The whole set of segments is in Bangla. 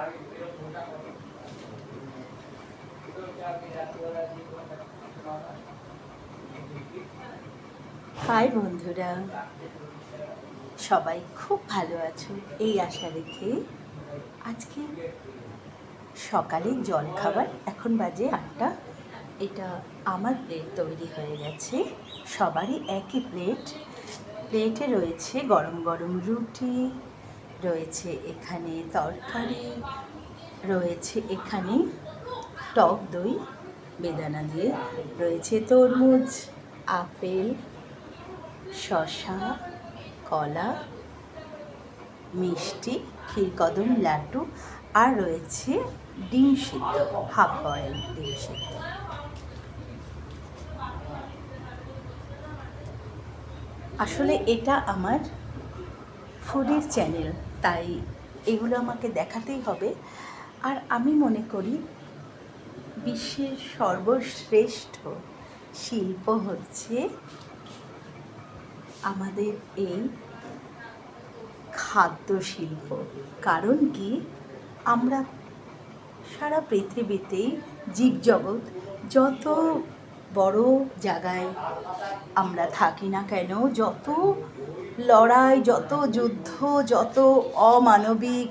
হাই বন্ধুরা, সবাই খুব ভালো আছো, এই আশা রেখে আজকে সকালে জল খাবার এখন বাজে আটটা। এটা আমার প্লেট তৈরি হয়ে গেছে, সবারই একই প্লেট প্লেটে রয়েছে গরম গরম রুটি রয়েছে এখানে তরকারি, রয়েছে এখানে টক দই, বেদানা দিয়ে রয়েছে তরমুজ, আপেল শশা কলা, মিষ্টি, ক্ষীরকদম, লাড্ডু আর রয়েছে ডিম সিদ্ধ, হাফ বয়েল ডিম সিদ্ধ। আসলে এটা আমার ফুডের চ্যানেল তাই এগুলো আমাকে দেখাতেই হবে। আর আমি মনে করি বিশ্বের সর্বশ্রেষ্ঠ শিল্প হচ্ছে আমাদের এই খাদ্য শিল্প কারণ কি? আমরা সারা পৃথিবীতেই জীবজগৎ যত বড় জায়গায় আমরা থাকি না কেন, যত লড়াই, যত যুদ্ধ, যত অমানবিক,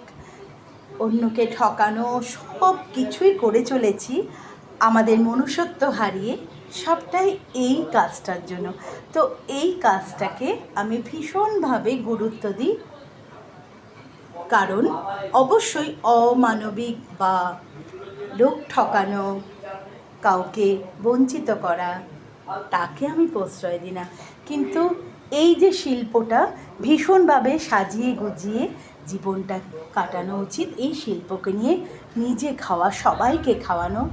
অন্যকে ঠকানো, সব কিছুই করে চলেছি। আমাদের মনুষ্যত্ব হারিয়ে সবটাই এই কাজটার জন্য। তো এই কাজটাকে আমি ভীষণভাবে গুরুত্ব দিই। কারণ অবশ্যই অমানবিক বা লোক ঠকানো, কাউকে বঞ্চিত করা, তাকে আমি প্রশ্রয় দিই না। কিন্তু এই যে শিল্পটা ভীষণভাবে সাজিয়ে গুজিয়ে জীবনটা কাটানো উচিত এই শিল্পকে নিয়ে নিজে খাওয়া, সবাইকে খাওয়ানো।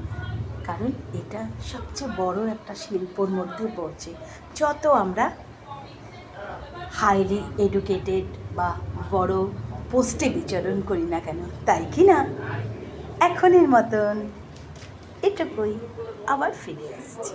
কারণ এটা সবচেয়ে বড় একটা শিল্পর মধ্যে পড়ছে। যত আমরা হাইলি এডুকেটেড বা বড় পোস্টে বিচরণ করি না কেন, তাই কি না? এখনের মতন এটুকুই আবার ফিরে আসছি।